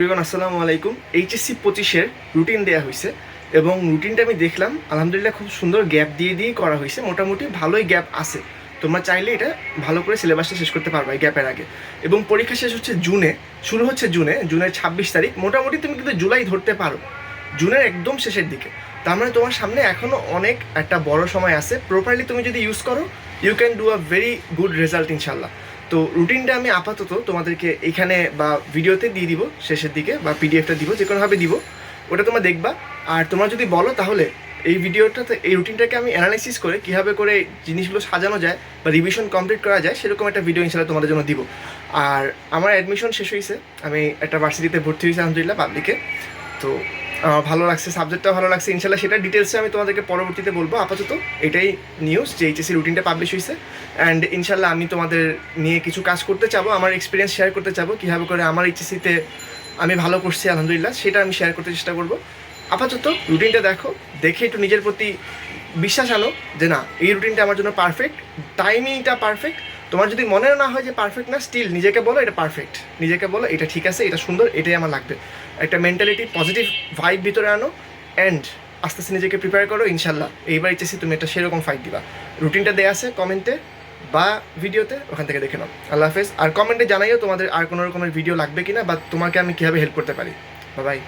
আসসালামু আলাইকুম। এইচএসসি পঁচিশের রুটিন দেওয়া হয়েছে এবং রুটিনটা আমি দেখলাম, আলহামদুলিল্লাহ খুব সুন্দর গ্যাপ দিয়ে দিয়েই করা হয়েছে মোটামুটি ভালোই গ্যাপ আছে। তোমরা চাইলে এটা ভালো করে সিলেবাসটা শেষ করতে পারবে গ্যাপের আগে। এবং পরীক্ষা শেষ হচ্ছে জুনে, শুরু হচ্ছে জুনে, জুনের ছাব্বিশ তারিখ। মোটামুটি তুমি কিন্তু জুলাই ধরতে পারো, জুনের একদম শেষের দিকে। তার মানে তোমার সামনে এখনও অনেক একটা বড় সময় আছে। প্রপারলি তুমি যদি ইউজ করো you can do a very good result ইনশাল্লাহ তো রুটিনটা আমি আপাতত তোমাদেরকে এখানে বা ভিডিওতে দিয়ে দিব, শেষের দিকে, বা পিডিএফটা দিব, যে কোনোভাবে দিব, ওটা তোমরা দেখবা। আর তোমরা যদি বলো তাহলে এই ভিডিওটাতে, এই রুটিনটাকে আমি অ্যানালাইসিস করে কীভাবে করে জিনিসগুলো সাজানো যায় বা রিভিশন কমপ্লিট করা যায়, সেরকম একটা ভিডিও ইনশাল্লাহ তোমাদের জন্য দিব। আর আমার অ্যাডমিশন শেষ হয়েছে। আমি একটা ভার্সিটিতে ভর্তি হয়েছি, আলহামদুলিল্লাহ পাবলিকে তো ভালো লাগছে সাবজেক্টটা ভালো লাগছে। ইনশাল্লাহ সেটা ডিটেলসে আমি তোমাদেরকে পরবর্তীতে বলব। আপাতত এটাই নিউজ যে এইচএসি রুটিনটা পাবলিশ হয়েছে অ্যান্ড ইনশাল্লাহ আমি তোমাদের নিয়ে কিছু কাজ করতে চাবো, আমার এক্সপিরিয়েন্স শেয়ার করতে চাবো, কীভাবে করে আমার এইচএসিতে আমি ভালো করছি, আলহামদুলিল্লাহ, সেটা আমি শেয়ার করতে চেষ্টা করব। আপাতত রুটিনটা দেখো, দেখে একটু নিজের প্রতি বিশ্বাস আনো যে না, এই রুটিনটা আমার জন্য পারফেক্ট টাইমিংটা পারফেক্ট তোমার যদি মনেও না হয় যে পারফেক্ট না স্টিল নিজেকে বলো এটা পারফেক্ট নিজেকে বলো এটা ঠিক আছে, এটা সুন্দর, এটাই আমার লাগবে। একটা মেন্টালিটি পজিটিভ ভাইব ভিতরে আনো অ্যান্ড আস্তে আস্তে নিজেকে প্রিপেয়ার করো, ইনশাল্লাহ। এইবার ইচ্ছেছি তুমি একটা সেরকম ফাইট দিবা। রুটিনটা দেওয়া আছে কমেন্টে বা ভিডিওতে ওখান থেকে দেখে নাও। আল্লাহ হাফেজ। আর কমেন্টে জানাইও তোমাদের আর কোনো রকমের ভিডিও লাগবে কিনা বা তোমাকে আমি কীভাবে হেল্প করতে পারি। বাই